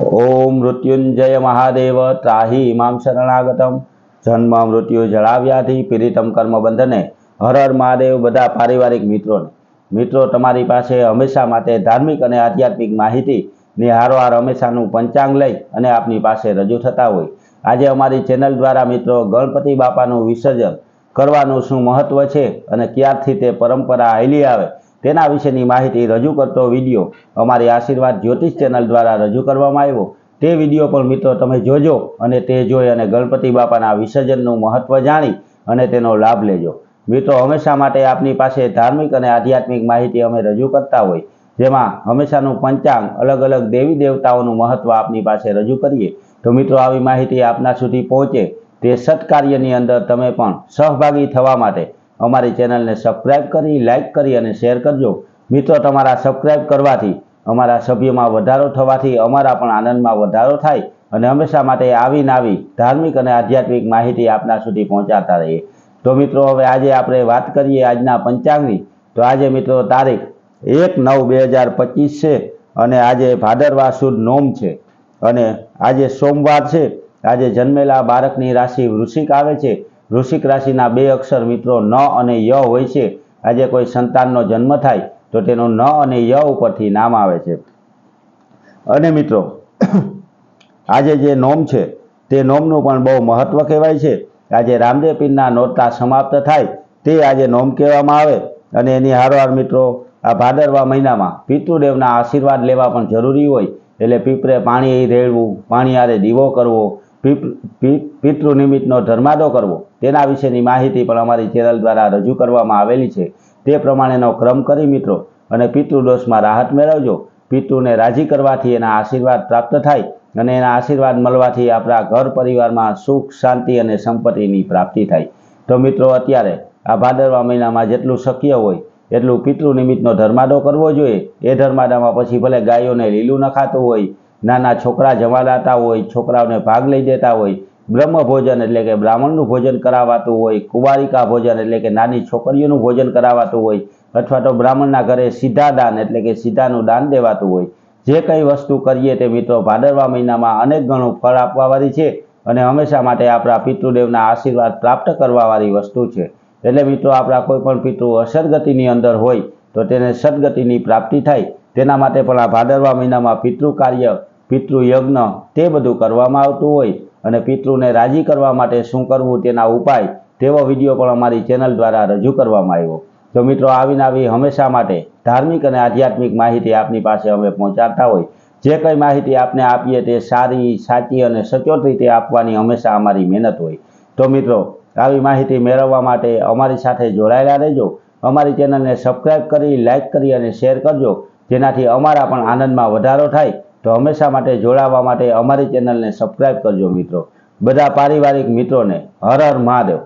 ઓમ મૃત્યુંજય મહાદેવ, ત્રાહી ઇમામ શરણાગતમ, જન્મ મૃત્યુ જળાવ્યાથી પીડિતમ કર્મ બંધને હર હર મહાદેવ બધા પારિવારિક મિત્રોને. મિત્રો, તમારી પાસે હંમેશા માટે ધાર્મિક અને આધ્યાત્મિક માહિતીની હારોહાર હંમેશાનું પંચાંગ લઈ અને આપની પાસે રજૂ થતા હોય. આજે અમારી ચેનલ દ્વારા મિત્રો ગણપતિ બાપાનું વિસર્જન કરવાનું શું મહત્વ છે અને ક્યારથી તે પરંપરા હાલી આવે તેના વિશેની માહિતી રજૂ કરતો વીડિયો અમારી આશીર્વાદ જ્યોતિષ ચેનલ દ્વારા રજૂ કરવામાં આવ્યો. તે વીડિયો પણ મિત્રો તમે જોજો અને તે જોઈ અને ગણપતિ બાપાના વિસર્જનનું મહત્ત્વ જાણી અને તેનો લાભ લેજો. મિત્રો, હંમેશા માટે આપની પાસે ધાર્મિક અને આધ્યાત્મિક માહિતી અમે રજૂ કરતા હોય, જેમાં હંમેશાનું પંચાંગ અલગ અલગ દેવી દેવતાઓનું મહત્વ આપની પાસે રજૂ કરીએ. તો મિત્રો, આવી માહિતી આપના સુધી પહોંચે. તે સત્કાર્યની અંદર તમે પણ સહભાગી થવા માટે અમારી ચેનલને સબસ્ક્રાઇબ કરી, લાઇક કરી અને શેર કરજો. મિત્રો, તમારા સબસ્ક્રાઇબ કરવાથી અમારા સભ્યમાં વધારો થવાથી અમારા પણ આનંદમાં વધારો થાય અને હંમેશા માટે આવીને આવી ધાર્મિક અને આધ્યાત્મિક માહિતી આપના સુધી પહોંચાડતા રહીએ. તો મિત્રો, હવે આજે આપણે વાત કરીએ આજના પંચાંગની. તો આજે મિત્રો, તારીખ એક નવ બે હજાર પચીસ છે અને આજે ભાદરવા સુદ નોમ છે. અને આજે સોમવાર છે. આજે જન્મેલા બાળકની રાશિ વૃશ્ચિક આવે છે. વૃશ્ચિક રાશિના બે અક્ષર મિત્રો ન અને ય હોય છે. આજે કોઈ સંતાનનો જન્મ થાય તો તેનો ન અને ય ઉપરથી નામ આવે છે. અને મિત્રો, આજે જે નોમ છે, તે નોમનું પણ બહુ મહત્વ કહેવાય છે. આજે રામદેવ પીરના નોરતા સમાપ્ત થાય તે આજે નોમ કહેવામાં આવે. અને એની હારોહાર મિત્રો, આ ભાદરવા મહિનામાં પિતૃદેવના આશીર્વાદ લેવા પણ જરૂરી હોય. એટલે પીપરે પાણી રેડવું, પાણી આરે દીવો કરવો પિતૃ નિમિત્તનો ધર્માદો કરવો. તેના વિશેની માહિતી પણ અમારી ચેનલ દ્વારા રજૂ કરવામાં આવેલી છે. તે પ્રમાણેનો ક્રમ કરી મિત્રો, અને પિતૃદોષમાં રાહત મેળવજો. પિતૃને રાજી કરવાથી એના આશીર્વાદ પ્રાપ્ત થાય, અને એના આશીર્વાદ મળવાથી આપણા ઘર પરિવારમાં સુખ, શાંતિ અને સંપત્તિની પ્રાપ્તિ થાય. તો મિત્રો, અત્યારે આ ભાદરવા મહિનામાં જેટલું શક્ય હોય, એટલું પિતૃ નિમિત્તનો ધર્માદો કરવો જોઈએ. એ ધર્માદામાં પછી ભલે ગાયોને લીલું નખાતું હોય નાના છોકરા જમાડાતા હોય, છોકરાઓને ભાગ લઈ દેતા હોય બ્રહ્મ ભોજન એટલે કે બ્રાહ્મણનું ભોજન કરાવાતું હોય, કુવારિકા ભોજન એટલે કે નાની છોકરીઓનું ભોજન કરાવાતું હોય, અથવા તો બ્રાહ્મણના ઘરે સીધા દાન એટલે કે સીધાનું દાન દેવાતું હોય. જે કંઈ વસ્તુ કરીએ તે મિત્રો ભાદરવા મહિનામાં અનેક ગણું ફળ આપવાવાળી છે અને હંમેશા માટે આપણા પિતૃદેવના આશીર્વાદ પ્રાપ્ત કરવાવાળી વસ્તુ છે. એટલે મિત્રો આપણા કોઈ પણ પિતૃ અસદગતિની અંદર હોય તો તેને સદગતિની પ્રાપ્તિ થાય. તેના માટે પણ આ ભાદરવા મહિનામાં પિતૃ કાર્ય પિતૃ યજ્ઞ તે બધું કરવામાં આવતું હોય અને પિતૃને રાજી કરવા માટે શું કરવું તેના ઉપાય તેવો વીડિયો પણ અમારી ચેનલ દ્વારા રજૂ કરવામાં આવ્યો. તો મિત્રો આવીને આવી હંમેશા માટે ધાર્મિક અને આધ્યાત્મિક માહિતી આપની પાસે અમે પહોંચાડતા હોય, જે કંઈ માહિતી આપને આપીએ તે સારી, સાચી અને સચોટ રીતે આપવાની હંમેશા અમારી મહેનત હોય. તો મિત્રો, આવી માહિતી મેળવવા માટે અમારી સાથે જોડાયેલા રહેજો. અમારી ચેનલને સબસ્ક્રાઈબ કરી, લાઇક કરી અને શેર કરજો, જેનાથી અમારા પણ આનંદમાં વધારો થાય. તો હંમેશા માટે જોડાવા માટે અમારી ચેનલને સબસ્ક્રાઇબ કરજો મિત્રો. બધા પારિવારિક મિત્રોને હર હર મહાદેવ.